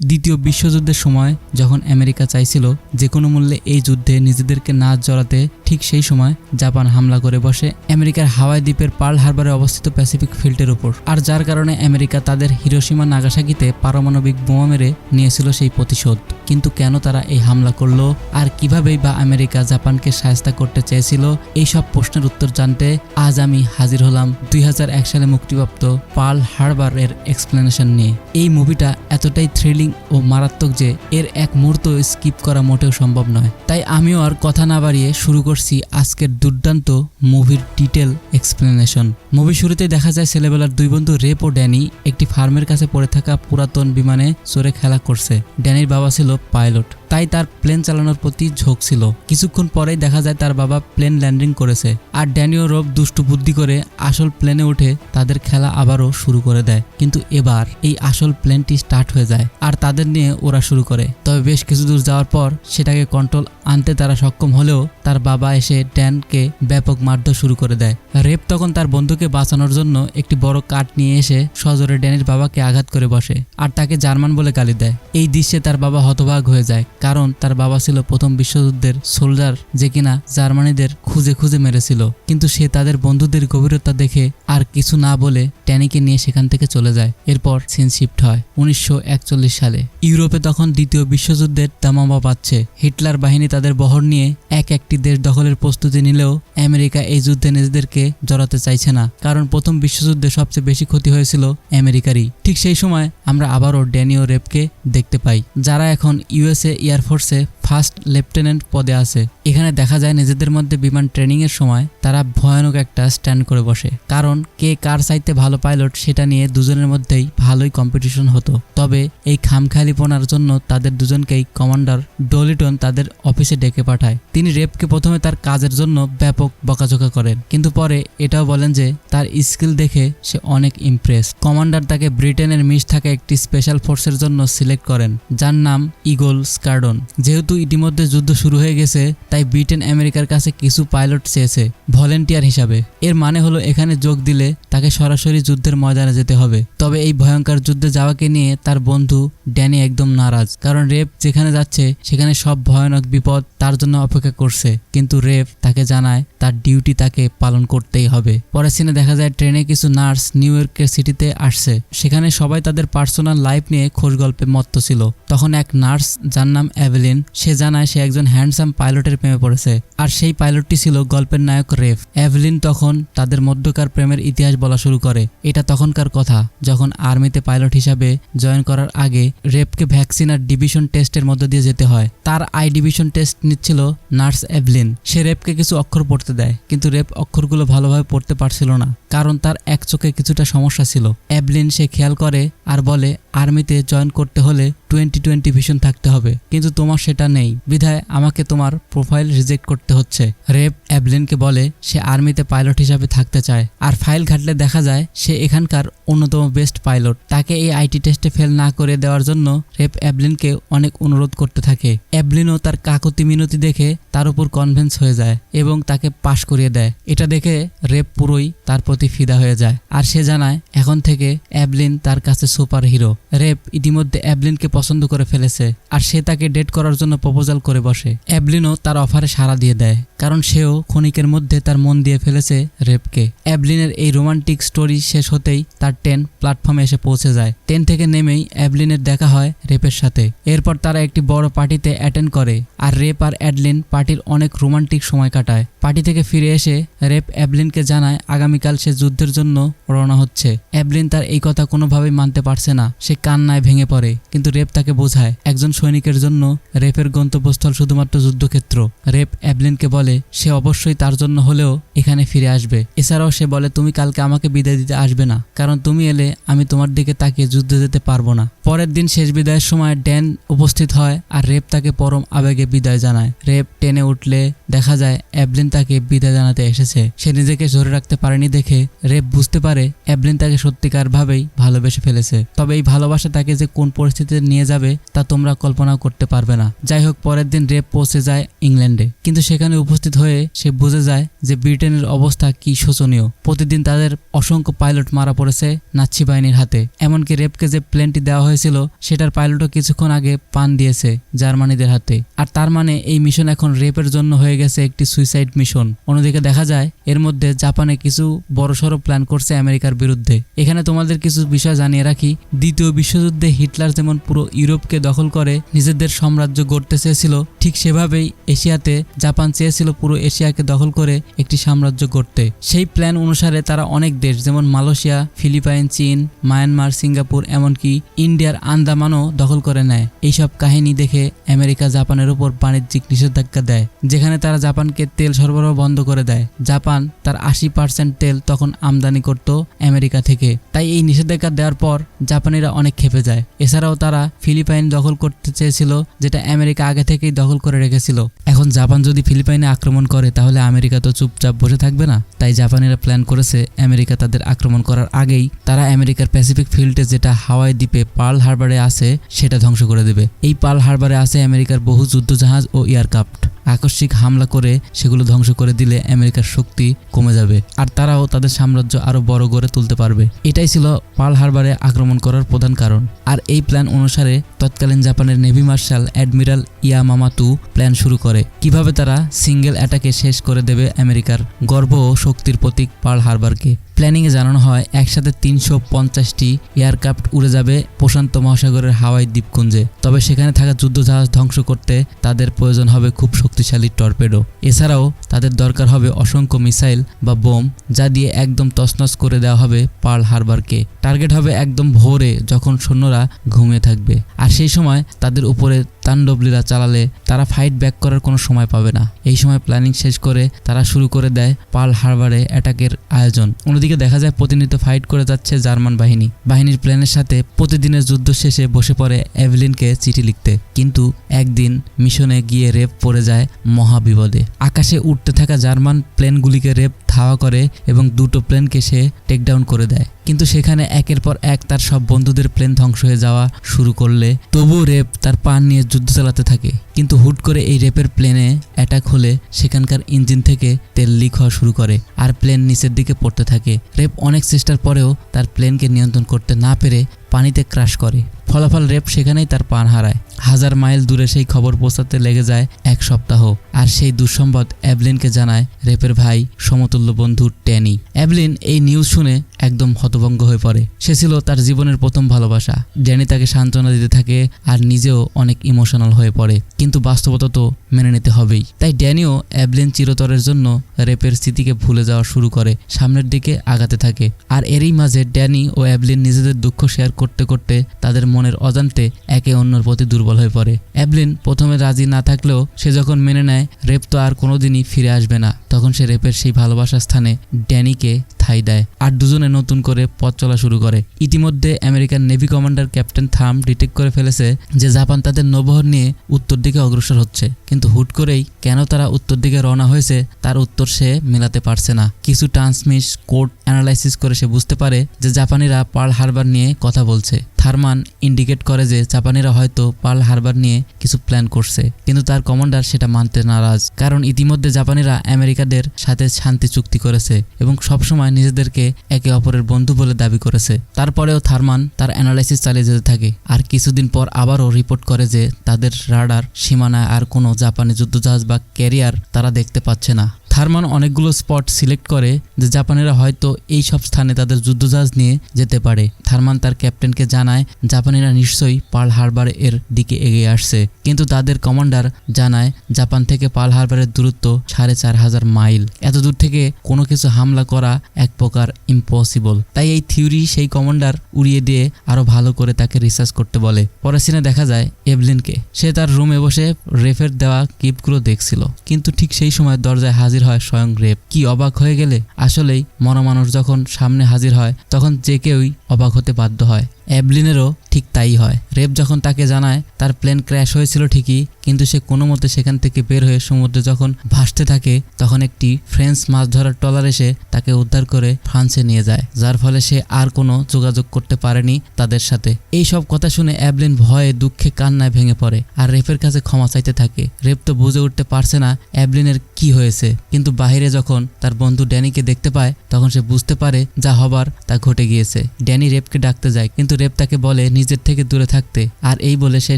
দ্বিতীয় বিশ্বযুদ্ধের সময় যখন আমেরিকা চাইছিল যে কোনো মূল্যে এই যুদ্ধে নিজেদেরকে না জড়াতে, ঠিক সেই সময় জাপান হামলা করে বসে আমেরিকার হাওয়াই দ্বীপের পার্ল হারবারে অবস্থিত প্যাসিফিক ফিল্ডের উপর। আর যার কারণে আমেরিকা তাদের হিরোসীমা নাগাসাকিতে পারমাণবিক বোমা মেরে নিয়েছিল সেই প্রতিশোধ। কিন্তু কেন তারা এই হামলা করল? আর কিভাবেই বা আমেরিকা জাপানকে সাহায্য করতে চেয়েছিল? এই সব প্রশ্নের উত্তর জানতে আজ আমি হাজির হলাম দুই হাজার এক সালে মুক্তিপ্রাপ্ত পার্ল হারবার এর এক্সপ্লেনেশন নিয়ে। এই মুভিটা এতটাই থ্রিলিং ও মারাত্মক যে এর এক মুহূর্ত স্কিপ করা মোটেও সম্ভব নয়। তাই আমিও আর কথা না বাড়িয়ে শুরু করছি আজকের দুর্দান্ত মুভির ডিটেল এক্সপ্লেনেশন। মুভি শুরুতে দেখা যায় ছেলেবেলার দুই বন্ধু রেপ ও ড্যানি একটি ফার্মের কাছে পড়ে থাকা পুরাতন বিমানে চড়ে খেলা করছে। ড্যানির বাবা ছিল পাইলট। তাই তার প্লেন চালানোর প্রতি ঝোঁক ছিল। কিছুক্ষণ পরেই দেখা যায় তার বাবা প্লেন ল্যান্ডিং করেছে আর ড্যানিও রব দুষ্টু বুদ্ধি করে আসল প্লেনে উঠে তাদের খেলা আবারও শুরু করে দেয়। কিন্তু এবার এই আসল প্লেনটি স্টার্ট হয়ে যায় আর তাদের নিয়ে ওরা শুরু করে। তবে বেশ কিছু দূর যাওয়ার পর সেটাকে কন্ট্রোল আনতে তারা সক্ষম হলেও তার বাবা এসে ড্যানকে ব্যাপক মারধর শুরু করে দেয়। রেপ তখন তার বন্ধুকে বাঁচানোর জন্য একটি বড় কাঠ নিয়ে এসে সজোরে ড্যানির বাবাকে আঘাত করে বসে আর তাকে জার্মান বলে গালি দেয়। এই দৃশ্যে তার বাবা হতবাক হয়ে যায় কারণ তার বাবা ছিল প্রথম বিশ্বযুদ্ধের সোলজার যে কিনা জার্মানিদের খুঁজে খুঁজে মেরেছিল। কিন্তু সে তাদের বন্ধুদের গভীরতা দেখে আর কিছু না বলে ট্যানিকে নিয়ে সেখান থেকে চলে যায়। এরপর সিন শিফট হয় উনিশশো একচল্লিশ সালে। ইউরোপে তখন দ্বিতীয় বিশ্বযুদ্ধের দামামা পাচ্ছে হিটলার বাহিনী তাদের বহর নিয়ে এক একটি দেশ দখলের প্রস্তুতি নিলেও আমেরিকা এই যুদ্ধে নিজেদেরকে জড়াতে চাইছে না। কারণ প্রথম বিশ্বযুদ্ধে সবচেয়ে বেশি ক্ষতি হয়েছিল আমেরিকারই। ঠিক সেই সময় আমরা আবারও ড্যানিও রেপকে দেখতে পাই, যারা এখন ইউএসএ এয়ারফোর্সে ফার্স্ট লেফটেন্যান্ট পদে আছে। এখানে দেখা যায় নিজেদের মধ্যে বিমান ট্রেনিং এর সময় তারা ভয়ানক একটা স্ট্যান্ড করে বসে। কারণ কে কার চাইতে ভালো পাইলট সেটা নিয়ে দুজনের মধ্যেই ভালোই কম্পিটিশন হতো। তবে এই খামখেয়ালিপনার জন্য তাদের দুজনকেই কমান্ডার ডলিটন তাদের অফিসে ডেকে পাঠায়। তিনি রেপকে প্রথমে তার কাজের জন্য ব্যাপক বকাঝকা করেন। কিন্তু পরে এটাও বলেন যে তার স্কিল দেখে সে অনেক ইমপ্রেস কমান্ডার তাকে ব্রিটেনের মিস থাকা একটি স্পেশাল ফোর্সের জন্য সিলেক্ট করেন, যার নাম ইগল স্কার্ডন যেহেতু ইতিমধ্যে যুদ্ধ শুরু হয়ে গেছে, তাই ব্রিটেন আমেরিকার কাছে কিছু পাইলট চেয়েছে, ভলেন্টিয়ার হিসাবে। এর মানে হলো এখানে যোগ দিলে তাকে সরাসরি যুদ্ধের ময়দানে যেতে হবে। তবে এই ভয়ঙ্কর যুদ্ধে যাওয়াকে নিয়ে তার বন্ধু ড্যানি একদম নারাজ। কারণ রেপ যেখানে যাচ্ছে, সেখানে সব ভয়ানক বিপদ তার জন্য অপেক্ষা করছে। কিন্তু রেপ তাকে জানায় তার ডিউটি তাকে পালন করতেই হবে। পরের সিনে দেখা যায় ট্রেনে কিছু নার্স নিউ ইয়র্কের সিটিতে আসছে। সেখানে সবাই তাদের পার্সোনাল লাইফ নিয়ে খোঁজ গল্পে মত্ত ছিল। তখন এক নার্স যার নাম অ্যাভেলিন, সে জানায় সে একজন হ্যান্ডসাম পাইলটের প্রেমে পড়েছে। আর সেই পাইলটটি ছিল গল্পের নায়ক রেফ। অ্যাভলিন তখন তাদের মধ্যকার প্রেমের ইতিহাস বলা শুরু করে। এটা তখনকার কথা, যখন আর্মিতে পাইলট হিসাবে জয়েন করার আগে রেপকে ভ্যাকসিন আর ডিভিশন টেস্টের মধ্য দিয়ে যেতে হয়। তার আই ডিভিশন টেস্ট নিচ্ছিল নার্স অ্যাভলিন সে রেপকে কিছু অক্ষর পড়তে দেয়, কিন্তু রেপ অক্ষরগুলো ভালোভাবে পড়তে পারছিল না। কারণ তার এক চোখে কিছুটা সমস্যা ছিল। অ্যাবলিন সে খেয়াল করে আর বলে, আর্মিতে জয়েন করতে হলে টোয়েন্টি টোয়েন্টি ভিশন থাকতে হবে, কিন্তু তোমার সেটা নেই। বিধায় আমাকে তোমার প্রোফাইল রিজেক্ট করতে হচ্ছে। রেপ অ্যাবলিনকে বলে, সে আর্মিতে পাইলট হিসাবে থাকতে চায়। আর ফাইল ঘাটলে দেখা যায়, সে এখানকার অন্যতম বেস্ট পাইলট। তাকে এই আইটি টেস্টে ফেল না করে দেওয়ার জন্য রেপ অ্যাবলিনকে অনেক অনুরোধ করতে থাকে। অ্যাবলিনও তার কাকতি মিনতি দেখে তার উপর কনভেন্স হয়ে যায় এবং তাকে পাশ করিয়ে দেয়। এটা দেখে রেপ পুরোই তার প্রতি ফিদা হয়ে যায়। আর সে জানায়, এখন থেকে অ্যাবলিন তার কাছে সুপার হিরো রেপ ইতিমধ্যে অ্যাবলিনকে পছন্দ করে ফেলেছে, আর সে তাকে ডেট করার জন্য প্রপোজাল করে বসে। অ্যাবলিনও তার অফারে সাড়া দিয়ে দেয়, কারণ সেও ক্ষণিকের মধ্যে তার মন দিয়ে ফেলেছে রেপকে। অ্যাবলিনের এই রোমান্টিক স্টোরি শেষ হতেই তার ট্রেন প্ল্যাটফর্মে এসে পৌঁছে যায়। ট্রেন থেকে নেমেই অ্যাবলিনের দেখা হয় রেপের সাথে। এরপর তারা একটি বড় পার্টিতে অ্যাটেন্ড করে, আর রেপ আর অ্যাডলিন পার্টির অনেক রোমান্টিক সময় কাটায়। পার্টি থেকে ফিরে এসে রেপ অ্যাবলিনকে জানায়, আগামীকাল সে যুদ্ধের জন্য রওনা হচ্ছে। অ্যাবলিন তার এই কথা কোনোভাবেই মানতে পারছে না। সে কান্নায় ভেঙে পড়ে, কিন্তু রেপ তাকে বোঝায়। একজন সৈনিকের জন্য রেপের গন্তব্যস্থল শুধুমাত্র যুদ্ধক্ষেত্র। রেপ অ্যাবলিনকে বলে, সে অবশ্যই তার জন্য হলেও এখানে ফিরে আসবে। এছাড়াও সে বলে, তুমি কালকে আমাকে বিদায় দিতে আসবে না। কারণ তুমি এলে আমি তোমার দিকে তাকিয়ে যুদ্ধে যেতে পারব না। পরের দিন শেষ বিদায়ের সময় ড্যান উপস্থিত হয় আর রেপ তাকে পরম আবেগে বিদায় জানায়। রেপ টেনে উঠলে দেখা যায় অ্যাবলিন তাকে বিদায় জানাতে এসেছে। সে নিজেকে ধরে রাখতে পারেনি দেখে দেখে রেপ বুঝতে পারে অ্যাবলিন তাকে সত্যিকারভাবেই ভালোবেসে ফেলেছে। তবে এই ভালোবাসা তাকে যে কোন পরিস্থিতিতে নিয়ে যাবে তা তোমরা কল্পনাও করতে পারবে না। যাই হোক, পরের দিন রেপ পৌঁছে যায় ইংল্যান্ডে। কিন্তু সেখানে উপস্থিত হয়ে সে বুঝে যায় যে ব্রিটেনের অবস্থা কি শোচনীয়। প্রতিদিন তাদের অসংখ্য পাইলট মারা পড়েছে নাচ্ছি বাহিনীর হাতে। এমনকি রেপকে যে প্লেনটি দেওয়া হয়েছিল, সেটার পাইলটও কিছুক্ষণ আগে পান দিয়েছে জার্মানিদের হাতে। আর তার মানে এই মিশন এখন রেপের জন্য হয়ে গেছে একটি সুইসাইড মিশন। অন্যদিকে দেখা যায়, এর মধ্যে জাপানে কিছু বড়সড় প্ল্যান করছে আমেরিকার বিরুদ্ধে। এখানে তোমাদের কিছু বিষয় জানিয়ে রাখি। দ্বিতীয় বিশ্বযুদ্ধে হিটলার যেমন পুরো ইউরোপকে দখল করে নিজেদের সাম্রাজ্য গড়তে চেয়েছিল, ঠিক সেভাবেই এশিয়াতে জাপান চেয়েছিল পুরো এশিয়াকে দখল করে একটি সাম্রাজ্য গড়তে। সেই প্ল্যান অনুসারে তারা অনেক দেশ, যেমন মালয়েশিয়া, ফিলিপাইন, চীন, মায়ানমার, সিঙ্গাপুর, এমনকি ইন্ডিয়ার আন্দামানও দখল করে নেয়। এইসব কাহিনী দেখে আমেরিকা জাপানের উপর বাণিজ্যিক নিষেধাজ্ঞা দেয়, যেখানে তারা জাপানকে তেল সরবরাহ বন্ধ করে দেয়। জাপান তার আশি পার্সেন্ট তেল তখন আমদানি করত আমেরিকা থেকে। তাই এই নিষেধাজ্ঞা দেওয়ার পর জাপানিরা অনেক খেপে যায়। এছাড়াও তারা ফিলিপাইন দখল করতে চেয়েছিল, যেটা আমেরিকা আগে থেকেই দখল করে রেখেছিল। এখন জাপান যদি ফিলিপাইনে আক্রমণ করে, তাহলে আমেরিকা তো চুপচাপ বসে থাকবে না। তাই জাপানিরা প্ল্যান করেছে আমেরিকা তাদের আক্রমণ করার আগেই তারা আমেরিকার প্যাসিফিক ফিল্ডে যেটা হাওয়াই দ্বীপে পার্ল হারবারে আছে, সেটা ধ্বংস করে দেবে। এই পার্ল হারবারে আছে আমেরিকার বহু যুদ্ধজাহাজ ও এয়ারক্রাফট। আকস্মিক হামলা করে সেগুলো ধ্বংস করে দিলে আমেরিকার শক্তি কমে যাবে আর তারাও তাদের সাম্রাজ্য আরও বড় গড়ে তুলতে পারবে। এটাই ছিল পার্ল হারবারে আক্রমণ করার প্রধান কারণ। আর এই প্ল্যান অনুসারে তৎকালীন জাপানের navy marshal admiral Yamamoto plan শুরু করে। কীভাবে তারা সিঙ্গেল অ্যাটাকে শেষ করে দেবে আমেরিকার গর্ব ও শক্তির প্রতীক পার্ল হারবারকে। প্ল্যানিংয়ে জানানো হয়, একসাথে তিনশো পঞ্চাশটি এয়ারক্রাফট উড়ে যাবে প্রশান্ত মহাসাগরের হাওয়াই দ্বীপপুঞ্জে। তবে সেখানে থাকা যুদ্ধজাহাজ ধ্বংস করতে তাদের প্রয়োজন হবে খুব শক্তিশালী টর্পেডো। এছাড়াও তাদের দরকার হবে অসংখ্য মিসাইল বা বোম, যা দিয়ে একদম তছনছ করে দেওয়া হবে পার্ল হারবারকে। টার্গেট হবে একদম ভোরে যখন সৈন্যরা ঘুমিয়ে থাকবে। আর সেই সময় তাদের উপরে তাণ্ডবলীলা চালালে তারা ফাইট ব্যাক করার কোনো সময় পাবে না। এই সময় প্ল্যানিং শেষ করে তারা শুরু করে দেয় পাল হারবারে অ্যাটাকের আয়োজন। অন্যদিকে দেখা যায় প্রতিনিয়ত ফাইট করে যাচ্ছে জার্মান বাহিনী। বাহিনীর প্ল্যানের সাথে প্রতিদিনের যুদ্ধ শেষে বসে পড়ে এভলিনকে চিঠি লিখতে। কিন্তু একদিন মিশনে গিয়ে রেপ পড়ে যায় মহাবিপদে। আকাশে উঠতে থাকা জার্মান প্লেনগুলিকে রেপ ধাওয়া করে এবং দুটো প্লেনকে সে টেকডাউন করে দেয়। কিন্তু সেখানে একের পর এক তার সব বন্ধুদের প্লেন ধ্বংস হয়ে যাওয়া শুরু করলে তবুও রেপ তার পান নিয়ে যুদ্ধ চালাতে থাকে। কিন্তু হুট করে এই রেপের প্লেনে অ্যাটাক হলে সেখানকার ইঞ্জিন থেকে তেল লিক হওয়া শুরু করে আর প্লেন নিচের দিকে পড়তে থাকে। রেপ অনেক চেষ্টার পরেও তার প্লেনকে নিয়ন্ত্রণ করতে না পেরে পানিতে ক্রাশ করে। ফলাফল রেপ সেখানেই তার পান হারায়। হাজার মাইল দূরে সেই খবর পৌঁছাতে লেগে যায় এক সপ্তাহ। আর সেই দুঃসম্বাদ অ্যাবলিনকে জানায় রেপের ভাই সমতুল্য বন্ধু ট্যানি। অ্যাবলিন এই নিউজ শুনে একদম হতভঙ্গ হয়ে পড়ে। সে ছিল তার জীবনের প্রথম ভালোবাসা। ড্যানি তাকে সান্ত্বনা দিতে থাকে আর নিজেও অনেক ইমোশনাল হয়ে পড়ে। কিন্তু বাস্তবতা তো মেনে নিতে হবেই। তাই ড্যানিও অ্যাবলিন চিরতরের জন্য রেপের স্মৃতিকে ভুলে যাওয়া শুরু করে, সামনের দিকে আগাতে থাকে। আর এরই মাঝে ড্যানি ও অ্যাবলিন নিজেদের দুঃখ শেয়ার করতে করতে তাদের মনের অজান্তে একে অন্যর প্রতি দুর্বল হয়ে পড়ে। অ্যাবলিন প্রথমে রাজি না থাকলেও সে যখন মেনে নেয়, রেপ তো আর কোনোদিনই ফিরে আসবে না। তখন সে রেপের সেই ভালোবাসার স্থানে ড্যানিকে ঠাই দেয়। আর দুজনে নতুন করে পথ চলা শুরু করে। ইতিমধ্যে American navy commander captain Tom detect করে ফেলেছে যে জাপান তাদের নৌবহর নিয়ে উত্তর দিকে অগ্রসর হচ্ছে। কিন্তু হুট করেই কেন তারা উত্তর দিকে রওনা হয়েছে, তার উত্তর সে মেলাতে পারছে না। কিছু ট্রান্সমিস কোড অ্যানালাইসিস করে সে বুঝতে পারে যে জাপানিরা পার্ল হারবার নিয়ে কথা বলছে। থারমান ইন্ডিকেট করে যে জাপানিরা হয়তো পার্ল হারবার নিয়ে কিছু প্ল্যান করছে, কিন্তু তার কমান্ডার সেটা মানতে নারাজ। কারণ ইতিমধ্যে জাপানিরা আমেরিকাদের সাথে শান্তি চুক্তি করেছে এবং সবসময় নিজেদেরকে একে অপরের বন্ধু বলে দাবি করেছে। তারপরেও থারমান তার অ্যানালাইসিস চালিয়ে যেতে থাকে। আর কিছুদিন পর আবারও রিপোর্ট করে যে তাদের রাডার, সীমানায় আর কোনো জাপানি যুদ্ধজাহাজ বা ক্যারিয়ার তারা দেখতে পাচ্ছে না। থারমান অনেকগুলো স্পট সিলেক্ট করে যে জাপানিরা হয়তো এই সব স্থানে তাদের যুদ্ধজাহাজ নিয়ে যেতে পারে। থারমান তার ক্যাপ্টেনকে জানায়, জাপানিরা নিশ্চয়ই পার্ল হারবার এর দিকে এগিয়ে আসছে। কিন্তু তাদের কমান্ডার জানায়, জাপান থেকে পার্ল হারবারের দূরত্ব সাড়ে চার হাজার মাইল। এত দূর থেকে কোনো কিছু হামলা করা এক প্রকার ইম্পসিবল তাই এই থিওরি সেই কমান্ডার উড়িয়ে দিয়ে আরও ভালো করে তাকে রিসার্চ করতে বলে। পরের সিনে দেখা যায় এভলিনকে। সে তার রুমে বসে রেফের দেওয়া কিপগুলো দেখছিল। কিন্তু ঠিক সেই সময় দরজায় হাজির হয় স্বয়ং রেপ কি অবাক হয়ে গেলে? আসলেই মরা মানুষ যখন সামনে হাজির হয়, তখন যে কেউই অবাক হতে বাধ্য হয়। অ্যাবলিনেরও ঠিক তাই হয়। রেপ যখন তাকে জানায়, তার প্লেন ক্র্যাশ হয়েছিল ঠিকই, কিন্তু সে কোনো মতে সেখান থেকে বের হয়ে সমুদ্রে যখন ভাসতে থাকে, তখন একটি ফ্রেঞ্চ মাছ ধরার ট্রলার এসে তাকে উদ্ধার করে ফ্রান্সে নিয়ে যায়, যার ফলে সে আর কোনো যোগাযোগ করতে পারেনি তাদের সাথে। এই সব কথা শুনে অ্যাবলিন ভয়ে দুঃখে কান্নায় ভেঙে পড়ে, আর রেপের কাছে ক্ষমা চাইতে থাকে। রেপ তো বুঝে উঠতে পারছে না অ্যাবলিনের কি হয়েছে, কিন্তু বাহিরে যখন তার বন্ধু ড্যানিকে দেখতে পায়, তখন সে বুঝতে পারে যা হবার তা ঘটে গিয়েছে। ড্যানি রেপকে ডাকতে যায়, কিন্তু রেপ তাকে বলে, নিজের থেকে দূরে থাকতে। আর এই বলে সে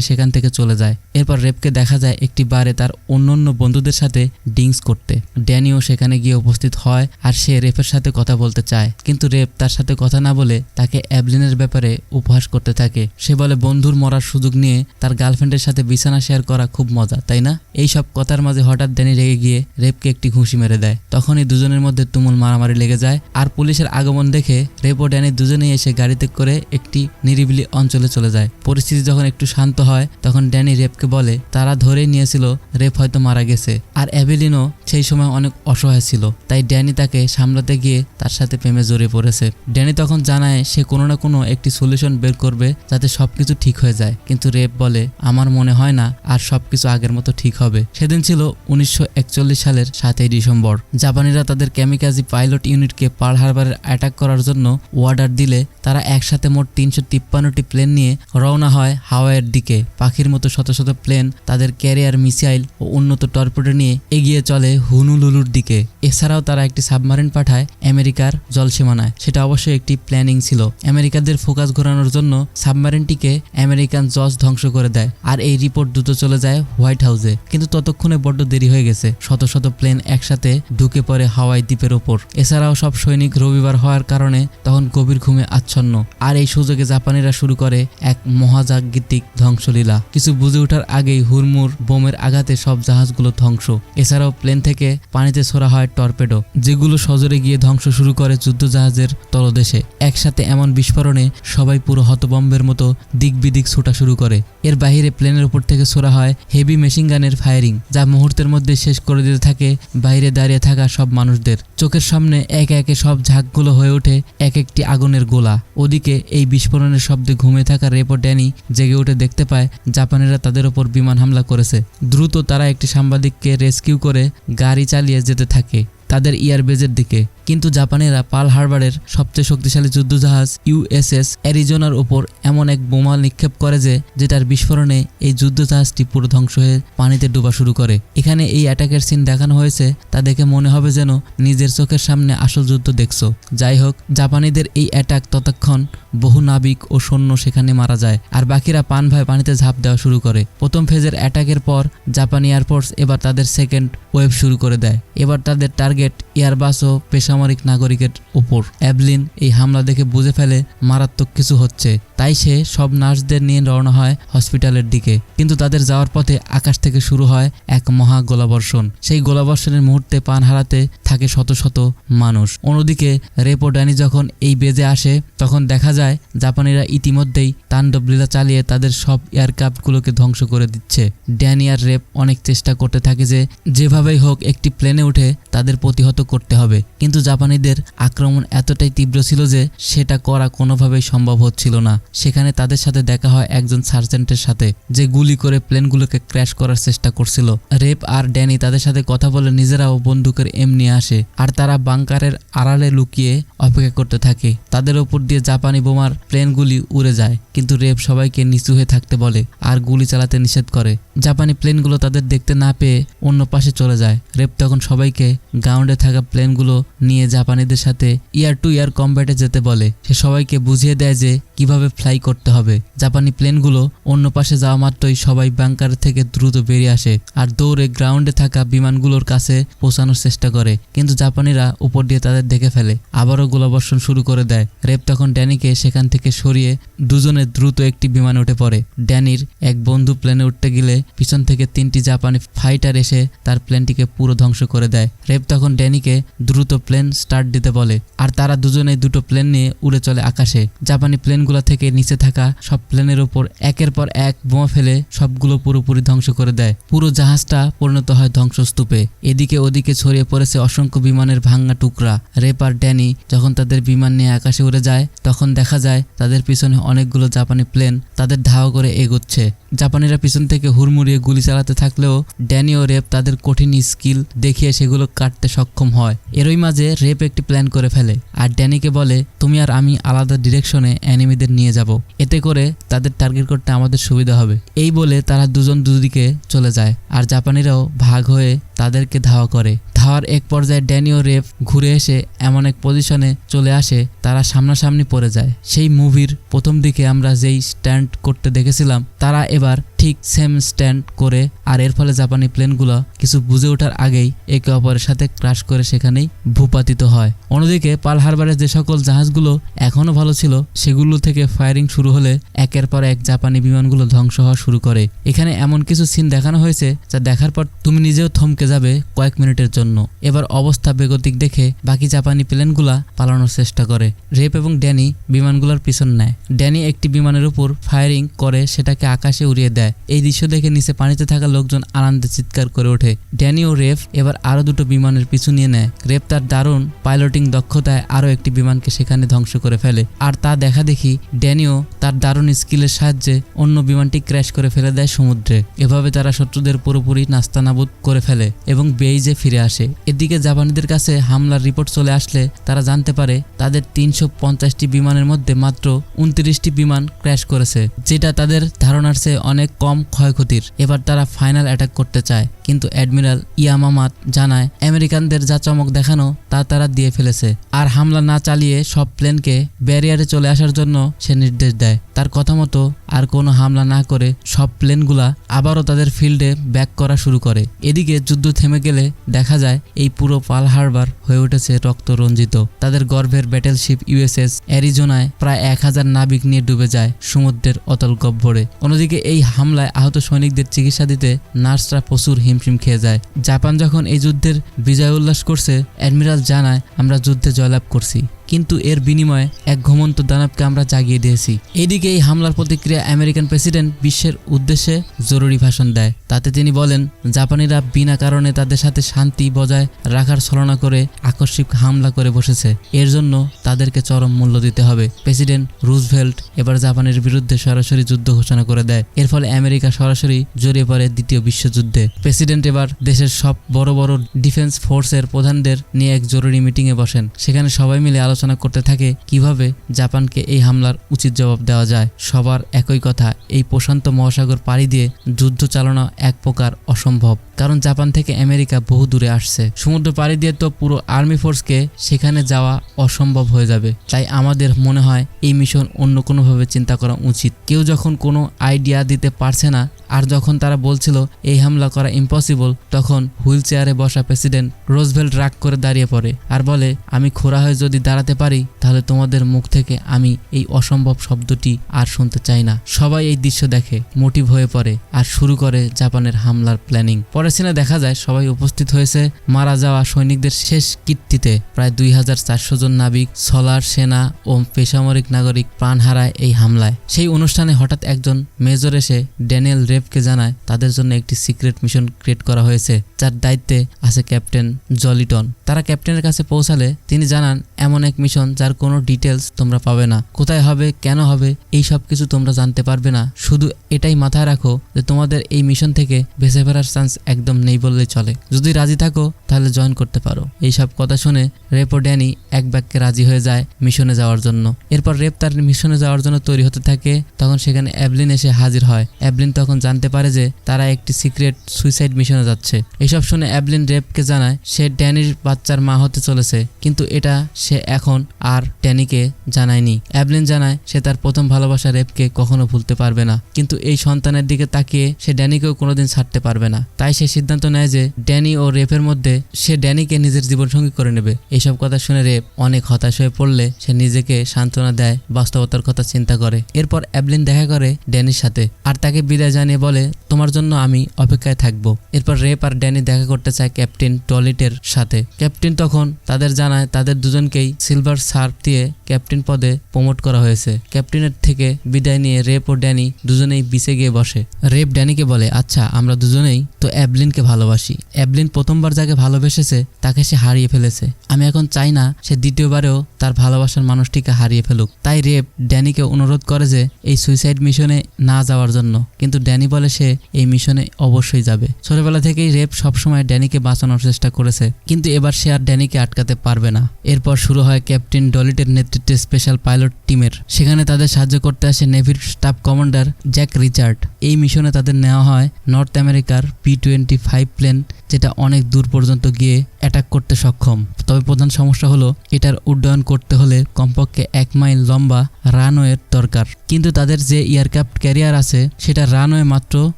সেখান থেকে চলে যায়। এরপর রেপকে দেখা যায় একটি বারে তার অন্যান্য বন্ধুদের সাথে ডিংস করতে। ড্যানিও সেখানে গিয়ে উপস্থিত হয় আর সে রেপের সাথে কথা বলতে চায়। কিন্তু রেপ তার সাথে কথা না বলে তাকে অ্যাবলিনের ব্যাপারে উপহাস করতে থাকে। সে বলে, বন্ধুর মরার সুযোগ নিয়ে তার গার্লফ্রেন্ডের সাথে বিছানা শেয়ার করা খুব মজা, তাই না? এই সব কথার মাঝে হঠাৎ ড্যানি রেগে গিয়ে রেপকে একটি ঘুষি মেরে দেয়। তখনই দুজনের মধ্যে তুমুল মারামারি লেগে যায়। আর পুলিশের আগমন দেখে রেপ ও ড্যানি দুজনেই এসে গাড়িতে করে একটি নিরিবিলি অঞ্চলে চলে যায়। পরিস্থিতি যখন একটু শান্ত হয়, তখন ড্যানি রেপকে বলে, তারা ধরেই নিয়েছিল, রেপ হয়তো মারা গেছে। আর অ্যাবেলিনও সেই সময় অনেক অসহায় ছিল, তাই ড্যানি তাকে সামলাতে গিয়ে তার সাথে প্রেমে জড়িয়ে পড়েছে। ড্যানি তখন জানায়, সে কোনো না কোনো একটি সলিউশন বের করবে, যাতে সবকিছু ঠিক হয়ে যায়। কিন্তু রেপ বলে, আমার মনে হয় না, আর সবকিছু আগের মতো ঠিক হবে। সেদিন ছিল উনিশশো একচল্লিশ সালের সাতই ডিসেম্বর। জাপানিরা তাদের ক্যামিকাজি পাইলট ইউনিটকে পার্ল হারবারের অ্যাটাক করার জন্য অর্ডার দিলে তারা একসাথে মোট তিনশো তিপ্পান্নটি প্লেন নিয়ে রওনা হয় হাওয়াইয়ের দিকে। পাখির মতো শত শত প্লেন তাদের ক্যারিয়ার মিসাইল ও উন্নত টর্পেডো নিয়ে এগিয়ে চলে হুনুলুলুর দিকে। এছাড়াও তারা একটি সাবমারিন পাঠায় আমেরিকার জলসীমানায়। সেটা অবশ্যই একটি প্ল্যানিং ছিল। আমেরিকাদের ফোকাস ঘোরানোর জন্য সাবমারিনটিকে আমেরিকান জজ ধ্বংস করে দেয়। আর এই রিপোর্ট দ্রুত চলে যায় হোয়াইট হাউসে। কিন্তু ততক্ষণে বড্ড দেরি হয়ে গেছে। শত শত প্লেন একসাথে ঢুকে পড়ে হাওয়াই দ্বীপের ওপর। এছাড়াও সব সৈনিক রবিবার হওয়ার কারণে তখন গভীর ঘুমে আচ্ছন্ন আর এই সুযোগে জাপানিরা শুরু করে এক মহাজাগতিক ধ্বংসলীলা। কিছু বুঝে ওঠার আগেই হুরমুর বোমের আঘাতে সব জাহাজগুলো ধ্বংস। এছাড়াও প্লেন থেকে পানিতে ছোড়া হয় টর্পেডো, যেগুলো সজোরে গিয়ে ধ্বংস শুরু করে যুদ্ধ জাহাজের তলদেশে। একসাথে এমন বিস্ফোরণে সবাই পুরো হতবম্বের মতো দিক বিদিক ছোটা শুরু করে। এর বাইরে প্লেনের উপর থেকে ছোড়া হয় হেভি মেশিন গানের ফায়ারিং, যা মুহূর্তের মধ্যে শেষ করে দিতে থাকে বাইরে দাঁড়িয়ে থাকা সব মানুষদের। চোখের সামনে একে একে সব ঝাঁকগুলো হয়ে ওঠে এক একটি আগুনের গোলা। ওদিকে এই বিস্ফোরণের শব্দে ঘুমিয়ে থাকা রেপো ড্যানি জেগে উঠে দেখতে পায় জাপানিরা তাদের ওপর বিমান হামলা করেছে। দ্রুত তারা একটি সাংবাদিককে রেস্কিউ করে গাড়ি চালিয়ে যেতে থাকে। তাদের ইয়ারবেজের দিকে। কিন্তু জাপানিরা পাল হারবারের সবচেয়ে শক্তিশালী যুদ্ধজাহাজ ইউএসএস অ্যারিজোনার উপর এমন এক বোমা নিক্ষেপ করে যে, যেটার বিস্ফোরণে এই যুদ্ধজাহাজটি পুরো ধ্বংস হয়ে পানিতে ডুবা শুরু করে। এখানে এই অ্যাটাকের সিন দেখানো হয়েছে, তা দেখে মনে হবে যেন নিজের চোখের সামনে আসল যুদ্ধ দেখছ। যাই হোক, জাপানিদের এই অ্যাটাক ততক্ষণ বহু নাবিক ও সৈন্য সেখানে মারা যায়, আর বাকিরা পান ভাই পানিতে ঝাঁপ দেওয়া শুরু করে। প্রথম ফেজের অ্যাটাকের পর জাপানি এয়ারফোর্স এবার তাদের সেকেন্ড ওয়েভ শুরু করে দেয়। এবার তাদের টার্গেট এয়ারবাস ও বেসামরিক নাগরিকের উপর। অ্যাবলিন এই হামলা দেখে বুঝে ফেলে মারাত্মক কিছু হচ্ছে। তাই সে সব নার্সদের নিয়ে রওনা হয় হসপিটালের দিকে। কিন্তু তাদের যাওয়ার পথে আকাশ থেকে শুরু হয় এক মহা গোলাবর্ষণ। সেই গোলাবর্ষণের মুহূর্তে পান হারাতে থাকে শত শত মানুষ। অন্যদিকে রেপো ড্যানি যখন এই বেজে আসে, তখন দেখা যায় জাপানিরা ইতিমধ্যেই তাণ্ডব লীলা চালিয়ে তাদের সব এয়ারক্রাফটগুলোকে ধ্বংস করে দিচ্ছে। ড্যানি আর রেপ অনেক চেষ্টা করতে থাকে যে, যেভাবেই হোক একটি প্লেনে উঠে তাদের প্রতিহত করতে হবে। কিন্তু জাপানিদের আক্রমণ এতটাই তীব্র ছিল যে সেটা করা কোনোভাবেই সম্ভব হচ্ছিল না। সেখানে তাদের সাথে দেখা হয় একজন সার্জেন্টের সাথে, যে গুলি করে প্লেনগুলোকে ক্র্যাশ করার চেষ্টা করছিল। রেপ আর ড্যানি তাদের সাথে কথা বলে নিজেরাও বন্দুকের এম নিয়ে আসে, আর তারা বাংকারের আড়ালে লুকিয়ে অপেক্ষা করতে থাকে। তাদের ওপর দিয়ে জাপানি বোমার প্লেনগুলি উড়ে যায়, কিন্তু রেপ সবাইকে নিচু হয়ে থাকতে বলে, আর গুলি চালাতে নিষেধ করে। জাপানি প্লেনগুলো তাদের দেখতে না পেয়ে অন্য পাশে চলে যায়। রেপ তখন সবাইকে গ্রাউন্ডে থাকা প্লেনগুলো নিয়ে জাপানিদের সাথে ইয়ার টু ইয়ার কম্ব্যাটে যেতে বলে। সে সবাইকে বুঝিয়ে দেয় যে কীভাবে ফ্লাই করতে হবে। জাপানি প্লেনগুলো অন্য পাশে যাওয়া মাত্রই সবাই বাংকার থেকে দ্রুত বেরিয়ে আসে আর দৌড়ে গ্রাউন্ডে থাকা বিমানগুলোর কাছে পৌঁছানোর চেষ্টা করে। কিন্তু জাপানিরা উপর দিয়ে তাদের দেখে ফেলে। আবারও গোলাবর্ষণ শুরু করে দেয়। রেপ তখন ড্যানিকে সেখান থেকে সরিয়ে দুজনে দ্রুত একটি বিমানে উঠে পড়ে। ড্যানির এক বন্ধু প্লেনে উঠতে গেলে পিছন থেকে তিনটি জাপানি ফাইটার এসে তার প্লেনটিকে পুরো ধ্বংস করে দেয়। রেপ তখন ড্যানিকে দ্রুত প্লেন স্টার্ট দিতে বলে, আর তারা দুজনেই দুটো প্লেন নিয়ে উড়ে চলে আকাশে। জাপানি প্লেনগুলো থেকে নিচে থাকা সব প্লেনের ওপর একের পর এক বোমা ফেলে সবগুলো পুরোপুরি ধ্বংস করে দেয়। পুরো জাহাজটা পরিণত হয় ধ্বংসস্তূপে। এদিকে ওদিকে ছড়িয়ে পড়েছে অসংখ্য বিমানের ভাঙ্গা টুকরা। রেপ আর ড্যানি যখন তাদের বিমান নিয়ে আকাশে উড়ে যায়, তখন দেখা যায় তাদের পিছনে অনেকগুলো জাপানি প্লেন তাদের ধাওয়া করে এগোচ্ছে। জাপানিরা পিছন থেকে হুড়মুড়িয়ে গুলি চালাতে থাকলেও ড্যানি ও রেপ তাদের কঠিন স্কিল দেখিয়ে সেগুলো কাটতে সক্ষম হয়। এরই মাঝে রেপ একটি প্ল্যান করে ফেলে আর ড্যানিকে বলে, তুমি আর আমি আলাদা ডিরেকশনে অ্যানিমিদের নিয়ে যাব। এতে করে তাদের টার্গেট করতে আমাদের সুবিধা হবে। এই বলে তারা দুজন দুদিকে চলে যায় আর জাপানিরাও ভাগ হয়ে তাদেরকে ধাওয়া করে। ধাওয়ার এক পর্যায়ে ড্যানিও রেপ ঘুরে এসে এমন এক পজিশনে চলে আসে, তারা সামনাসামনি পড়ে যায়। সেই মুভির প্রথম দিকে আমরা যেই স্ট্যান্ড করতে দেখেছিলাম, তারা এবার ঠিক সেম স্ট্যান্ড করে, আর এর ফলে জাপানি প্লেনগুলো কিছু বুঝে ওঠার আগেই একে অপরের সাথে ক্রাশ করে সেখানেই ভূপাতিত হয়। অন্যদিকে পাল হারবারের যে সকল জাহাজগুলো এখনও ভালো ছিল, সেগুলো থেকে ফায়ারিং শুরু হলে একের পর এক জাপানি বিমানগুলো ধ্বংস হওয়া শুরু করে। এখানে এমন কিছু সিন দেখানো হয়েছে, যা দেখার পর তুমি নিজেও থমকে যাবে কয়েক মিনিটের জন্য। এবার অবস্থা বেগতিক দেখে বাকি জাপানি প্লেনগুলা পালানোর চেষ্টা করে। রেপ এবং ড্যানি বিমানগুলোর পিছন নেয়। ড্যানি একটি বিমানের উপর ফায়ারিং করে, সেটাকে আকাশে উড়িয়ে দেয়। এই দৃশ্য দেখে নিচে পানিতে থাকা লোকজন আনন্দে চিৎকার করে ওঠে। ড্যানি ও রেফ এবার আরও দুটো বিমানের পিছু নিয়ে নেয়। রেপ তার দারুণ পাইলটিং দক্ষতায় আরও একটি বিমানকে সেখানে ধ্বংস করে ফেলে। আর তা দেখা দেখি ড্যানিও তার দারুণ স্কিলের সাহায্যে অন্য বিমানটি ক্র্যাশ করে ফেলে দেয় সমুদ্রে। এভাবে তারা শত্রুদের পুরোপুরি নাস্তানাবুদ করে ফেলে এবং বেইজে ফিরে আসে। এদিকে জাপানিদের কাছে হামলার রিপোর্ট চলে আসলে তারা জানতে পারে তাদের তিনশো পঞ্চাশটি বিমানের মধ্যে মাত্র উনত্রিশটি বিমান ক্র্যাশ করেছে, যেটা তাদের ধারণার চেয়ে অনেক কম ক্ষয়ক্ষতির। এবার তারা ফাইনাল অ্যাটাক করতে চায়, কিন্তু অ্যাডমিরাল ইয়ামামাত জানায়, আমেরিকানদের যা চমক দেখানো, তা তারা দিয়ে ফেলেছে। আর হামলা না চালিয়ে সব প্লেনকে ব্যারিয়ারে চলে আসার জন্য সে নির্দেশ দেয়। তার কথা মতো আর কোনো হামলা না করে সব প্লেনগুলা আবারও তাদের ফিল্ডে ব্যাক করা শুরু করে। এদিকে যুদ্ধ থেমে গেলে দেখা যায় এই পুরো পাল হারবার হয়ে উঠেছে রক্ত রঞ্জিত তাদের গর্ভের ব্যাটেলশিপ ইউএসএস অ্যারিজোনায় প্রায় এক হাজার নাবিক নিয়ে ডুবে যায় সমুদ্রের অতল গহ্বরে। অন্যদিকে এই হামলায় আহত সৈনিকদের চিকিৎসা দিতে নার্সরা প্রচুর হিমশিম খেয়ে যায়। জাপান যখন এই যুদ্ধের বিজয় উল্লাস করছে, অ্যাডমিরাল জানায়, আমরা যুদ্ধে জয়লাভ করছি। কিন্তু এর বিনিময়ে এক ঘুমন্ত দানবকে আমরা জাগিয়ে দিয়েছি। এদিকে এই হামলার প্রতিক্রিয়া আমেরিকান প্রেসিডেন্ট বিশ্বের উদ্দেশ্যে জরুরি ভাষণ দেয়। তাতে তিনি বলেন, জাপানিরা বিনা কারণে তাদের সাথে শান্তি বজায় রাখার ছলনা করে আকস্মিক হামলা করে বসেছে। এর জন্য তাদেরকে চরম মূল্য দিতে হবে। প্রেসিডেন্ট রুজভেল্ট এবার জাপানের বিরুদ্ধে সরাসরি যুদ্ধ ঘোষণা করে দেয়। এর ফলে আমেরিকা সরাসরি জড়িয়ে পড়ে দ্বিতীয় বিশ্বযুদ্ধে। প্রেসিডেন্ট এবার দেশের সব বড় বড় ডিফেন্স ফোর্সের প্রধানদের নিয়ে এক জরুরি মিটিংয়ে বসেন। সেখানে সবাই মিলে আলোচনা করতে থাকে কীভাবে জাপানকে এই হামলার উচিত জবাব দেওয়া যায়। সবার একই কথা, এই প্রশান্ত মহাসাগর পাড়ি দিয়ে যুদ্ধ চালানো এক প্রকার অসম্ভব, কারণ জাপান থেকে আমেরিকা বহু দূরে আসছে। সমুদ্র পাড়ি দিয়ে তো পুরো আর্মি ফোর্সকে সেখানে যাওয়া অসম্ভব হয়ে যাবে। তাই আমাদের মনে হয়, এই মিশন অন্য কোনোভাবে চিন্তা করা উচিত। কেউ যখন কোনো আইডিয়া দিতে পারছে না আর যখন তারা বলছিল, এই হামলা করা ইম্পসিবল তখন হুইল চেয়ারে বসা প্রেসিডেন্ট রোজভেল্ট রাগ করে দাঁড়িয়ে পড়ে আর বলে, আমি খোরা হয়ে যদি দাঁড়াতে পারি, তাহলে তোমাদের মুখ থেকে আমি এই অসম্ভব শব্দটি আর শুনতে চাই না। সবাই এই দৃশ্য দেখে মোটিভ হয়ে পড়ে আর শুরু করে জাপানের হামলার প্ল্যানিং। পরের সিনে দেখা যায় সবাই উপস্থিত হয়েছে মারা যাওয়া সৈনিকদের শেষ কীর্তিতে। প্রায় দুই হাজার চারশো জন নাবিক, সলার সেনা ও বেসামরিক নাগরিক প্রাণ হারায় এই হামলায়। সেই অনুষ্ঠানে হঠাৎ একজন মেজর এসে ড্যানিয়েল রেভকে জানায়, তাদের জন্য একটি সিক্রেট মিশন ক্রিয়েট করা হয়েছে, যার দায়িত্বে আছে ক্যাপ্টেন জলিটন। তারা ক্যাপ্টেনের কাছে পৌঁছালে তিনি জানান, এমন এক মিশন যার কোনো ডিটেলস তোমরা পাবে না। কোথায় হবে, কেন হবে, এই সব কিছু তোমরা জানতে পারবে না। শুধু এটাই মাথায় রাখো যে তোমাদের এই মিশন থেকে বেঁচে ফেরার চান্স একদম নেই বললেই চলে। যদি রাজি থাকো, তাহলে জয়েন করতে পারো। এই সব কথা শুনে রেপ ও ড্যানি এক বাক্যে রাজি হয়ে যায় মিশনে যাওয়ার জন্য। এরপর রেপ তার মিশনে যাওয়ার জন্য তৈরি হতে থাকে, তখন সেখানে অ্যাবলিন এসে হাজির হয়। অ্যাবলিন তখন জানতে পারে যে তারা একটি সিক্রেট সুইসাইড মিশনে যাচ্ছে। এসব শুনে অ্যাবলিন রেপকে জানায়, সে ড্যানির বাচ্চার মা হতে চলেছে, কিন্তু এটা সে এখন আর ড্যানিকে জানায়নি। অ্যাবলিন জানায়, সে তার প্রথম ভালোবাসা রেপকে কখনো ভুলতে পারবে না, কিন্তু এই সন্তানের দিকে তাকিয়ে সে ড্যানিকেও কোনোদিন ছাড়তে পারবে না। তাই সে সিদ্ধান্ত নেয় যে ড্যানি ও রেপের মধ্যে সে ড্যানিকে নিজের জীবনসঙ্গী করে নেবে। এইসব কথা শুনে রেপ অনেক হতাশ হয়ে পড়লে সে নিজেকে সান্ত্বনা দেয়, বাস্তবতার কথা চিন্তা করে। এরপর অ্যাবলিন দেখা করে ড্যানির সাথে, আর তাকে বিদায় জানিয়ে বলে, তোমার জন্য আমি অপেক্ষায় থাকব। এরপর রেপ আর ড্যানি দেখা করতে চায় ক্যাপ্টেন টলিটের সাথে। ক্যাপ্টেন তখন তাদের জানায়, তাদের দুজনকেই সিলভার সার্ফ দিয়ে ক্যাপ্টেন পদে প্রমোট করা হয়েছে। ক্যাপ্টেনের থেকে বিদায় নিয়ে রেপ ও ড্যানি দুজনেই বিচে গিয়ে বসে। রেপ ড্যানিকে বলে আচ্ছা আমরা দুজনেই তো অ্যাবলিনকে ভালোবাসি। অ্যাবলিন প্রথমবার যাকে ভালোবেসেছে, তাকে সে হারিয়ে ফেলেছে। আমি এখন চাই না সে দ্বিতীয়বারেও তার ভালোবাসার মানুষটিকে হারিয়ে ফেলুক। তাই রেপ ড্যানিকে অনুরোধ করে যে, এই সুইসাইড মিশনে না যাওয়ার জন্য। কিন্তু ড্যানি বলে সে এই মিশনে অবশ্যই যাবে। ছোটবেলা থেকেই রেপ সবসময় ড্যানিকে বাঁচানোর চেষ্টা করেছে, কিন্তু এবার সে আর ড্যানিকে আটকাতে পারবে না। এরপর শুরু হয় ক্যাপ্টেন ডলিটের নেতৃত্বে স্পেশাল পাইলট টিমের। সেখানে তাদের সাহায্য করতে আসে নেভির স্টাফ কমান্ডার জ্যাক রিচার্ড। এই মিশনে তাদের নেওয়া হয় নর্থ আমেরিকার পি টোয়েন্টি ফাইভ প্লেন, যেটা অনেক দূর পর্যন্ত গিয়ে অ্যাটাক করতে সক্ষম। তবে প্রধান সমস্যা হলো, এটার উড্ডয়ন করতে হলে কমপক্ষে এক মাইল লম্বা রানওয়ের দরকার। কিন্তু তাদের যে এয়ারক্রাফট ক্যারিয়ার আছে, সেটা রানওয়ে মাত্র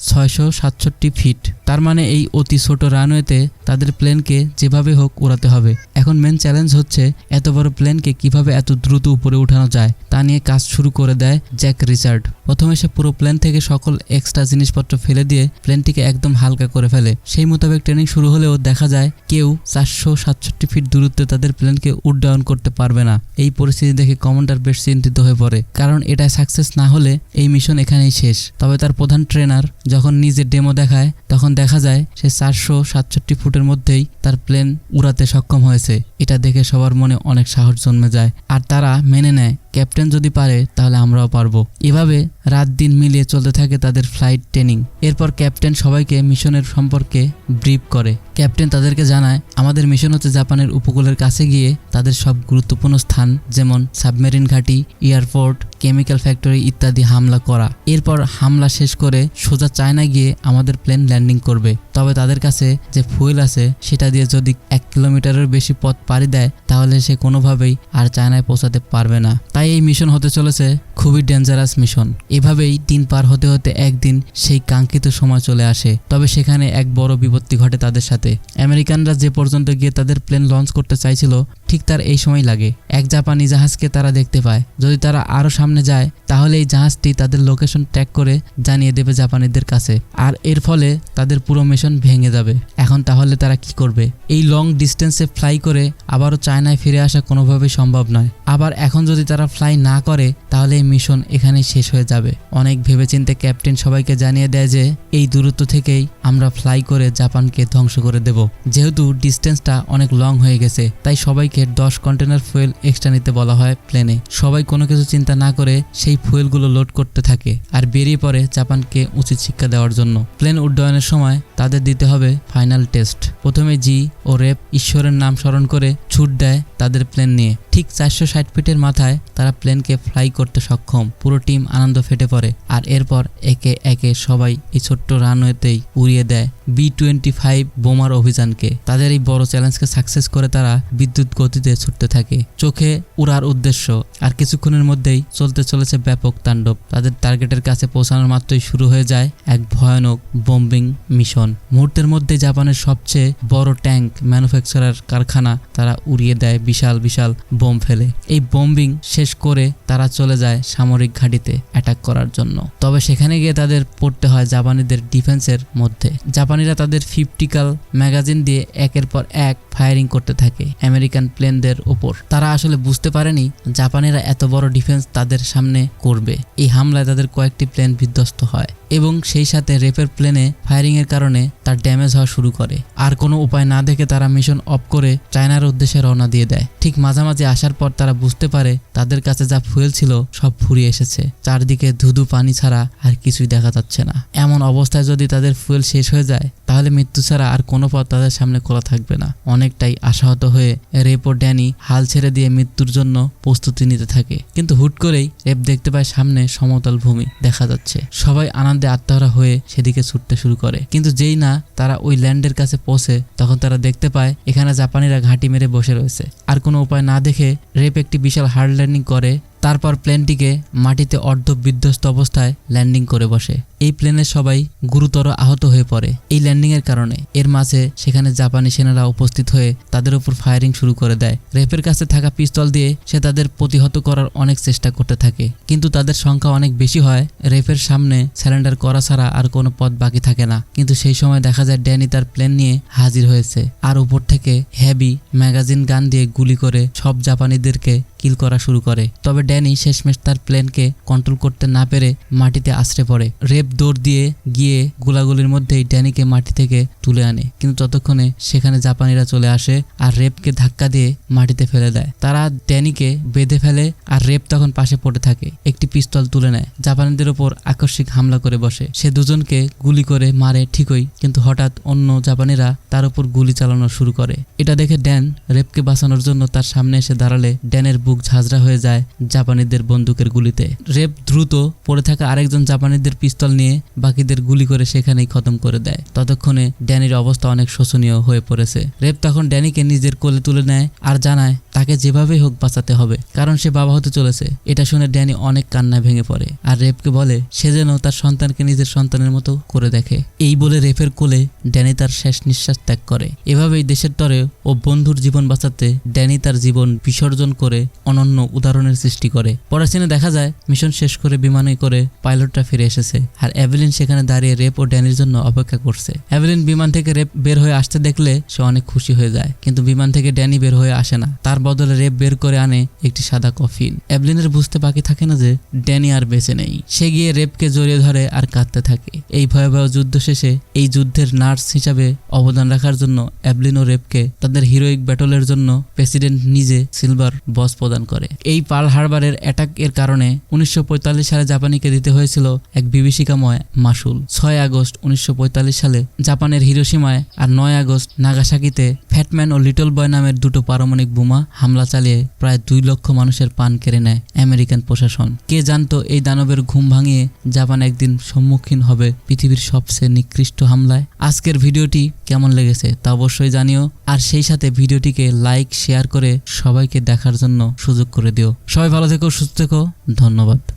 ছয়শো সাতষট্টি ফিট। তার মানে এই অতি ছোট রানওয়েতে তাদের প্লেনকে যেভাবে হোক উড়াতে হবে। এখন মেন চ্যালেঞ্জ হচ্ছে এত বড় প্লেনকে কীভাবে এত দ্রুত উপরে উঠানো যায়, তা নিয়ে কাজ শুরু করে দেয় জ্যাক রিচার্ড। প্রথমে সে পুরো প্লেন থেকে সকল এক্সট্রা জিনিসপত্র ফেলে দিয়ে প্লেনটিকে একদম হালকা করে ফেলে। সেই মোতাবেক ট্রেনিং শুরু হলেও দেখা যায় কেউ চারশো সাতষট্টি ফিট দূরত্বে তাদের প্লেনকে উড্ডয়ন করতে পারবে না। এই পরিস্থিতি দেখে কমান্ডার বেশ চিন্তিত হয়ে পড়ে। কারণ এটা সাকসেস না হলে এই মিশন এখানেই শেষ। তবে তার প্রধান ট্রেনার যখন নিজের ডেমো দেখায়, তখন দেখা যায় সে চারশো সাতষট্টি ফুটের মধ্যেই তার প্লেন উড়াতে সক্ষম হয়েছে। এটা দেখে সবার মনে অনেক সাহস জন্মে যায়। আর তারা মেনে নেয় ক্যাপ্টেন যদি পারে, তাহলে আমরাও পারব। এভাবে রাত দিন মিলিয়ে চলতে থাকে তাদের ফ্লাইট ট্রেনিং। এরপর ক্যাপ্টেন সবাইকে মিশনের সম্পর্কে ব্রিফ করে। ক্যাপ্টেন তাদেরকে জানায়, আমাদের মিশন হচ্ছে জাপানের উপকূলের কাছে গিয়ে তাদের সব গুরুত্বপূর্ণ স্থান, যেমন সাবমেরিন ঘাঁটি, এয়ারপোর্ট, কেমিক্যাল ফ্যাক্টরি ইত্যাদি হামলা করা। এরপর হামলা শেষ করে সোজা চায়না গিয়ে আমাদের প্লেন ল্যান্ডিং করবে। তবে তাদের কাছে যে ফুয়েল আছে, সেটা দিয়ে যদি এক কিলোমিটারের বেশি পথ পাড়ি দেয়, তাহলে সে কোনোভাবেই আর চায়নায় পৌঁছাতে পারবে না। তাই এই মিশন হতে চলেছে খুবই ডেঞ্জারাস মিশন। এভাবেই দিন পার হতে হতে একদিন সেই কাঙ্ক্ষিত সময় চলে আসে। তবে সেখানে এক বড় বিপত্তি ঘটে তাদের সাথে। আমেরিকানরা যে পর্যন্ত গিয়ে তাদের প্লেন লঞ্চ করতে চাইছিল, ঠিক তার এই সময় লাগে। এক জাপানি জাহাজকে তারা দেখতে পায়। যদি তারা আরও সামনে যায়, তাহলে এই জাহাজটি তাদের লোকেশন ট্র্যাক করে জানিয়ে দেবে জাপানিদের কাছে। আর এর ফলে তাদের পুরো মিশন ভেঙে যাবে। এখন তাহলে তারা কি করবে? এই লং ডিস্টেন্সে ফ্লাই করে আবারও চায়নায় ফিরে আসা কোনোভাবেই সম্ভব নয়। আবার এখন যদি তারা ফ্লাই না করে, তাহলে এই মিশন এখানেই শেষ হয়ে যাবে। অনেক ভেবেচিন্তে ক্যাপ্টেন সবাইকে জানিয়ে দেয় যে, এই দূরত্ব থেকেই আমরা ফ্লাই করে জাপানকে ধ্বংস করে দেব। যেহেতু ডিস্টেন্সটা অনেক লং হয়ে গেছে, তাই সবাইকে দশ কন্টেনার ফুয়েল এক্সট্রা নিতে বলা হয় প্লেনে। সবাই কোনো কিছু চিন্তা না করে সেই ফুয়েলগুলো লোড করতে থাকে আর বেরিয়ে পড়ে জাপানকে উচিত শিক্ষা দেওয়ার জন্য। প্লেন উড্ডয়নের সময় তাদের দিতে হবে ফাইনাল টেস্ট। প্রথমে জি ও রেপ ঈশ্বরের নাম স্মরণ করে ছুট দেয় তাদের প্লেন নিয়ে। ঠিক চারশো ষাট ফিটের মাথায় তারা প্লেনকে ফ্লাই করতে সক্ষম। পুরো টিম আনন্দ ফেটে পড়ে। আর এরপর একে একে সবাই এই ছোট্ট রানওয়েতেই উড়িয়ে দেয় বি টোয়েন্টি ফাইভ বোমার অভিযানকে। তাদের এই বড় চ্যালেঞ্জকে সাকসেস করে তারা বিদ্যুৎ গতিতে ছুটতে থাকে। চোখে উড়ার উদ্দেশ্য। আর কিছুক্ষণের মধ্যেই চলতে চলেছে ব্যাপক তাণ্ডব। তাদের টার্গেটের কাছে পৌঁছানোর মাত্রই শুরু হয়ে যায় এক ভয়ানক বোম্বিং মিশন মুহূর্তের মধ্যে জাপানের সবচেয়ে বড় ট্যাঙ্ক ম্যানুফ্যাকচারার কারখানা তারা উড়িয়ে দেয় বিশাল বিশাল বোম ফেলে। এই বোম্বিং শেষ করে তারা চলে যায় সামরিক ঘাঁটিতে অ্যাটাক করার জন্য। তবে সেখানে গিয়ে তাদের পড়তে হয় জাপানিদের ডিফেন্সের মধ্যে। জাপানিরা তাদের ফিফটিক্যাল ম্যাগাজিন দিয়ে একের পর এক ফায়ারিং করতে থাকে আমেরিকান প্লেনদের ওপর। তারা আসলে বুঝতে পারেনি জাপানিরা এত বড় ডিফেন্স তাদের সামনে করবে। এই হামলায় তাদের কয়েকটি প্লেন বিধ্বস্ত হয় এবং সেই সাথে রেপের প্লেনে ফায়ারিং এর কারণে তার ড্যামেজ হওয়া শুরু করে। আর কোনো উপায় না দেখে তারা মিশন অফ করে চায়নার উদ্দেশ্যে রওনা দিয়ে দেয়। ঠিক মাঝামাঝি আসার পর তারা বুঝতে পারে তাদের কাছে যা ফুয়েল ছিল সব ফুরিয়ে এসেছে। চারদিকে ধুধু পানি ছাড়া আর কিছুই দেখা যাচ্ছে না। এমন অবস্থায় যদি তাদের ফুয়েল শেষ হয়ে যায়, তাহলে মৃত্যু ছাড়া আর কোনো পথ তাদের সামনে খোলা থাকবে না। অনেকটাই আশাহত হয়ে রেপ ও ড্যানি হাল ছেড়ে দিয়ে মৃত্যুর জন্য প্রস্তুতি নিতে থাকে। কিন্তু হুট করেই রেপ দেখতে পায় সামনে সমতল ভূমি দেখা যাচ্ছে। সবাই আনন্দে আত্মহারা হয়ে সেদিকে ছুটতে শুরু করে। কিন্তু যেই না তারা ওই ল্যান্ডের কাছে পৌঁছে, তখন তারা দেখতে পায় এখানে জাপানিরা ঘাঁটি মেরে বসে রয়েছে। আর কোনো উপায় না দেখে রেপ একটি বিশাল হার্ড ল্যান্ডিং করে তারপর প্লেনটিকে মাটিতে অর্ধ বিধ্বস্ত অবস্থায় ল্যান্ডিং করে বসে। এই প্লেনের সবাই গুরুতর আহত হয়ে পড়ে। এই ল্যান্ডিংয়ের কারণে এর মাঝে সেখানে জাপানি সেনারা উপস্থিত হয়ে তাদের উপর ফায়ারিং শুরু করে দেয়। রেপের কাছে থাকা পিস্তল দিয়ে সে তাদের প্রতিহত করার অনেক চেষ্টা করতে থাকে। কিন্তু তাদের সংখ্যা অনেক বেশি হয়। রেপের সামনে স্যালেন্ডার করা ছাড়া আর কোনো পথ বাকি থাকে না। কিন্তু সেই সময় দেখা যায় ড্যানি তার প্লেন নিয়ে হাজির হয়েছে। আর উপর থেকে হেভি ম্যাগাজিন গান দিয়ে গুলি করে সব জাপানিদেরকে কিল করা শুরু করে। তবে ড্যানি শেষমেশ তার প্লেনকে কন্ট্রোল করতে না পেরে মাটিতে আছড়ে পড়ে। রেপ দৌড় দিয়ে গিয়ে গোলাগুলির মধ্যেই ড্যানিকে মাটি থেকে তুলে আনে। কিন্তু ততক্ষণে সেখানে জাপানিরা চলে আসে আর রেপকে ধাক্কা দিয়ে মাটিতে ফেলে দেয়। তারা ড্যানিকে বেঁধে ফেলে আর রেপ তখন পাশে পড়ে থাকে। একটি পিস্তল তুলে নেয়। জাপানিদের ওপর আকস্মিক হামলা করে বসে। সে দুজনকে গুলি করে মারে ঠিকই, কিন্তু হঠাৎ অন্য জাপানিরা তার উপর গুলি চালানো শুরু করে। এটা দেখে ড্যান রেপকে বাঁচানোর জন্য তার সামনে এসে দাঁড়ালে ড্যানের বুক ঝাঁঝরা হয়ে যায় জাপানিদের বন্দুকের গুলিতে। রেপ দ্রুত পড়ে থাকা আরেকজন জাপানিদের পিস্তল নিয়ে বাকিদের গুলি করে সেখানেই খতম করে দেয়। ততক্ষণে ড্যানির অবস্থা অনেক শোচনীয় হয়ে পড়েছে। রেপ তখন ড্যানিকে নিজের কোলে তুলে নেয় আর জানায়, তাকে যেভাবেই হোক বাঁচাতে হবে, কারণ সে বাবা হতে চলেছে। এটা শুনে ড্যানি অনেক কান্নায় ভেঙে পড়ে আর রেপকে বলে, সে যেন তার সন্তানকে নিজের সন্তানের মতো করে দেখে। এই বলে রেপের কোলে ড্যানি তার শেষ নিঃশ্বাস ত্যাগ করে। এভাবেই দেশের তরে ও বন্ধুর জীবন বাঁচাতে ড্যানি তার জীবন বিসর্জন করে অনন্য উদাহরণের সৃষ্টি করে। পরের সিনে দেখা যায় মিশন শেষ করে বিমানে করে পাইলটটা ফিরে এসেছে আর অ্যাভেলিন সেখানে দাঁড়িয়ে রেপ ও ড্যানির জন্য অপেক্ষা করছে। অ্যাভেলিন বিমান থেকে রেপ বের হয়ে আসতে দেখলে সে অনেক খুশি হয়ে যায়, কিন্তু বিমান থেকে ড্যানি বের হয়ে আসে না। তার বদলে রেপ বের করে আনে একটি সাদা কফিন। অ্যাভলিনের বুঝতে বাকি থাকে না যে ড্যানি আর বেঁচে নেই। সে গিয়ে রেপকে জড়িয়ে ধরে আর কাঁদতে থাকে। এই ভয়াবহ যুদ্ধ শেষে এই যুদ্ধের নার্স হিসাবে অবদান রাখার জন্য অ্যাভলিন ও রেপকে তাদের হিরোইক ব্যাটলের জন্য প্রেসিডেন্ট নিজে সিলভার বস প্রদান করে। এই পার্ল হারবারের অ্যাটাক এর কারণে উনিশশো পঁয়তাল্লিশ সালে জাপানিকে দিতে হয়েছিল এক বিভীষিকাময় মাসুল। ছয় আগস্ট উনিশশো সালে জাপানের হিরোসীমায় আর নয় আগস্ট নাগাসাকিতে ফ্যাটম্যান ও লিটল বয় নামের দুটো পারমাণবিক বোমা হামলা চালিয়ে প্রায় দুই লক্ষ মানুষের পান কেড়ে নেয় আমেরিকান প্রশাসন। কে জানতো এই দানবের ঘুম ভাঙিয়ে জাপান একদিন সম্মুখীন হবে পৃথিবীর সবচেয়ে নিকৃষ্ট হামলায়? আজকের ভিডিওটি কেমন লেগেছে তা অবশ্যই জানিও। আর সেই সাথে ভিডিওটিকে লাইক শেয়ার করে সবাইকে দেখার জন্য সুযোগ করে দিও। সবাই ভালো থেকো সুস্থ থেকো। ধন্যবাদ।